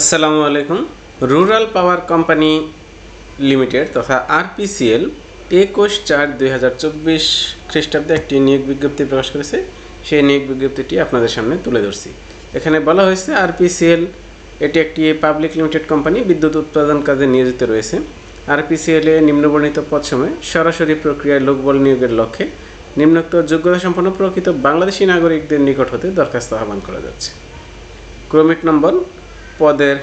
আসসালামু আলাইকুম। Rural power company limited তথা আরপিসিএল একুশ চার দুই হাজার চব্বিশ খ্রিস্টাব্দে একটি নিয়োগ বিজ্ঞপ্তি প্রকাশ করেছে। সেই নিয়োগ বিজ্ঞপ্তিটি আপনাদের সামনে তুলে ধরছি। এখানে বলা হয়েছে, আরপিসিএল এটি একটি পাবলিক লিমিটেড কোম্পানি, বিদ্যুৎ উৎপাদন কাজে নিয়োজিত রয়েছে। আরপিসিএল এ নিম্নবর্ণিত পদসময়ে সরাসরি প্রক্রিয়ায় লোকবল নিয়োগের লক্ষ্যে নিম্নোক্ত যোগ্যতা সম্পন্ন প্রকৃত বাংলাদেশি নাগরিকদের নিকট হতে দরখাস্ত আহ্বান করা যাচ্ছে। ক্রমিক নম্বর পদের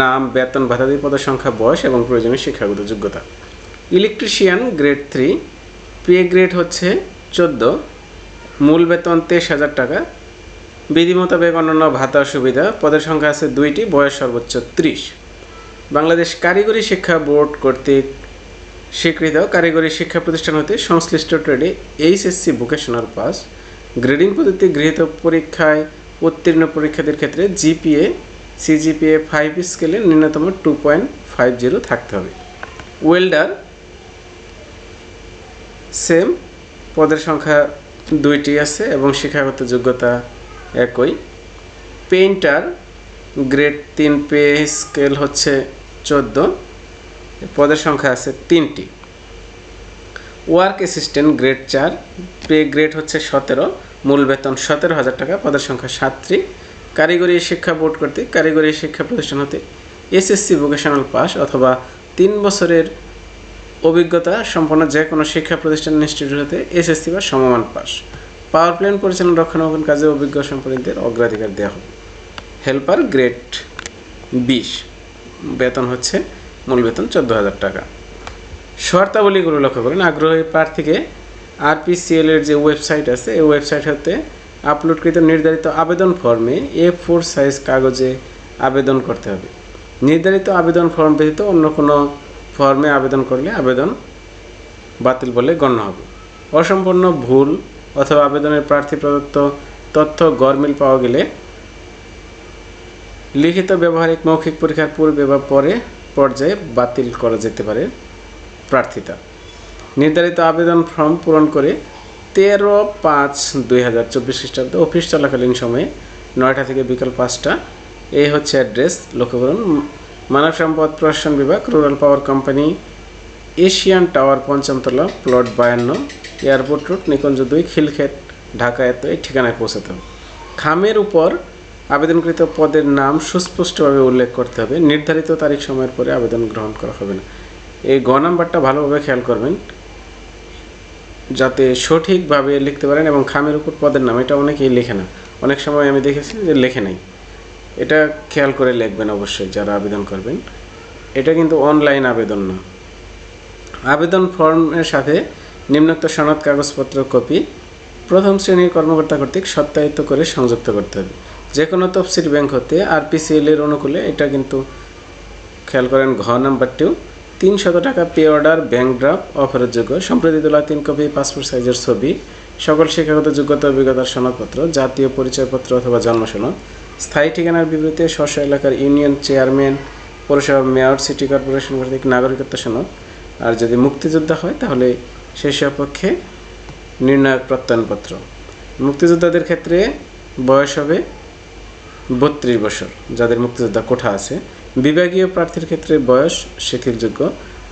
নাম, বেতন, ভাতাদি পদের সংখ্যা, বয়স এবং প্রয়োজনীয় শিক্ষাগত যোগ্যতা। Electrician grade three, pay grade হচ্ছে চোদ্দ, মূল বেতন তেইশ হাজার টাকা বিধি মোতাবেক অন্যান্য ভাতা সুবিধা, পদের সংখ্যা আছে দুইটি, বয়স সর্বোচ্চ ত্রিশ। বাংলাদেশ কারিগরি শিক্ষা বোর্ড কর্তৃক স্বীকৃত কারিগরি শিক্ষা প্রতিষ্ঠান হতে সংশ্লিষ্ট ট্রেডে এইচএসসি ভোকেশনাল পাস, গ্রেডিং পদ্ধতি গৃহীত পরীক্ষায় উত্তীর্ণ পরীক্ষার্থীর ক্ষেত্রে জিপিএ সিজিপিএ ফাইভ স্কেলে ন্যূনতম টু পয়েন্ট ফাইভ জিরো থাকতে হবে। ওয়েল্ডার সেম পদের সংখ্যা দুইটি আছে এবং শিক্ষাগত যোগ্যতা একই। পেইন্টার গ্রেড তিন পে স্কেল হচ্ছে চোদ্দ, পদের সংখ্যা আছে তিনটি। ওয়ার্ক অ্যাসিস্ট্যান্ট গ্রেড চার পে গ্রেড হচ্ছে সতেরো, মূল বেতন সতেরো হাজার টাকা, পদের সংখ্যা সাতটি। কারিগরি শিক্ষা বোর্ড কর্তৃক কারিগরি শিক্ষা প্রতিষ্ঠান হতে এসএসসি ভোকেশনাল পাস অথবা তিন বছরের অভিজ্ঞতা সম্পন্ন যে কোনো শিক্ষা প্রতিষ্ঠান ইনস্টিটিউট হতে এসএসসি বা সমমান পাস। পাওয়ার প্ল্যান্ট পরিচালনা রক্ষণাবেক্ষণ কাজে অভিজ্ঞ সম্পর্কীদের অগ্রাধিকার দেওয়া হবে। হেল্পার গ্রেড বিশ। বেতন হচ্ছে মূল বেতন চোদ্দ হাজার টাকা। শর্তাবলীগুলো লক্ষ্য করেন। আগ্রহী প্রার্থীকে আরপিসিএল এর যে ওয়েবসাইট আছে, এই ওয়েবসাইট হতে আপলোডকৃত নির্ধারিত আবেদন ফর্মে এ ফোর সাইজ কাগজে আবেদন করতে হবে। নির্ধারিত আবেদন ফর্ম ব্যতীত অন্য কোনো ফর্মে আবেদন করলে আবেদন বাতিল বলে গণ্য হবে। অসম্পূর্ণ ভুল অথবা আবেদনের প্রার্থী প্রদত্ত তথ্য গরমিল পাওয়া গেলে লিখিত ব্যবহারিক মৌখিক পরীক্ষার পূর্বে বা পরে পর্যায়ে বাতিল করা যেতে পারে প্রার্থিতা। নির্ধারিত আবেদন ফর্ম পূরণ করে তেরো পাঁচ দুই হাজার চব্বিশ খ্রিস্টাব্দ অফিস চলাকালীন সময়ে নয়টা থেকে বিকাল পাঁচটা এই হচ্ছে অ্যাড্রেস লক্ষ্য করুন, মানব সম্পদ প্রশাসন বিভাগ rural power company Asian tower পঞ্চমতলা plot বায়ান্ন এয়ারপোর্ট রোড নিকুঞ্জ দুই, খিলক্ষেত, ঢাকা এত এই ঠিকানায় পৌঁছাতে হবে। খামের উপর আবেদনকৃত পদের নাম সুস্পষ্টভাবে উল্লেখ করতে হবে। নির্ধারিত তারিখ সময়ের পরে আবেদন গ্রহণ করা হবে না। এই গ নাম্বারটা ভালোভাবে খেয়াল করবেন। যাতে সঠিকভাবে লিখতে পারেন এবং খামের উপর পদের নাম, এটা অনেকেই লেখে না। অনেক সময় আমি দেখেছি যে লেখে নাই। এটা খেয়াল করে লিখবেন অবশ্যই যারা আবেদন করবেন। এটা কিন্তু অনলাইন আবেদন না। আবেদন ফর্মের সাথে নিম্নোক্ত সনদ, কাগজপত্র, কপি প্রথম শ্রেণির কর্মকর্তা কর্তৃক সত্যায়িত করে সংযুক্ত করতে হবে। যে কোনো তফসিল ব্যাংক হতে আরপিসিএল এর অনুকূলে এটা কিন্তু খেয়াল করেন, ঘ নাম্বারটিও তিনশত টাকা পে অর্ডার ব্যাংক ড্রাফট অফারের যোগ্য, সম্প্রতি তোলা তিন কপি পাসপোর্ট সাইজের ছবি, সকল শিক্ষাগত যোগ্যতা অভিজ্ঞতার সনদপত্র, জাতীয় পরিচয়পত্র অথবা জন্ম সনদ স্থায়ী ঠিকানার বিবৃতি স্ব এলাকার ইউনিয়ন চেয়ারম্যান, পৌরসভা মেয়র সিটি কর্পোরেশন কর্তৃক নাগরিকত্ব সনদ, আর যদি মুক্তিযোদ্ধা হয়, তাহলে সেই সপক্ষে নির্ণায়ক প্রত্যয়নপত্র। মুক্তিযোদ্ধাদের ক্ষেত্রে বয়স হবে বত্রিশ বছর, যাদের মুক্তিযোদ্ধা কোঠা আছে। বিভাগীয় প্রার্থীর ক্ষেত্রে বয়স শিথিলযোগ্য।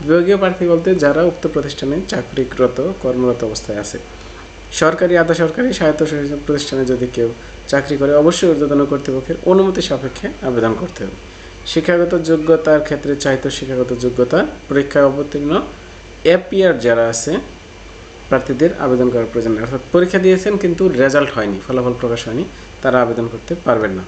বিভাগীয় প্রার্থী বলতে যারা উক্ত প্রতিষ্ঠানে চাকরিরত, কর্মরত অবস্থায় আছে। সরকারি আধা সরকারি স্বায়ত্তশাসিত প্রতিষ্ঠানে যদি কেউ চাকরি করে, অবশ্যই ঊর্ধ্বতন কর্তৃপক্ষের অনুমতি সাপেক্ষে আবেদন করতে হবে। শিক্ষাগত যোগ্যতার ক্ষেত্রে চাহিত শিক্ষাগত যোগ্যতা পরীক্ষায় অবতীর্ণ এপিআর যারা আছে, প্রার্থীদের আবেদন করার প্রয়োজন অর্থাৎ পরীক্ষা দিয়েছেন কিন্তু রেজাল্ট হয়নি, ফলাফল প্রকাশ হয়নি, তারা আবেদন করতে পারবেন না।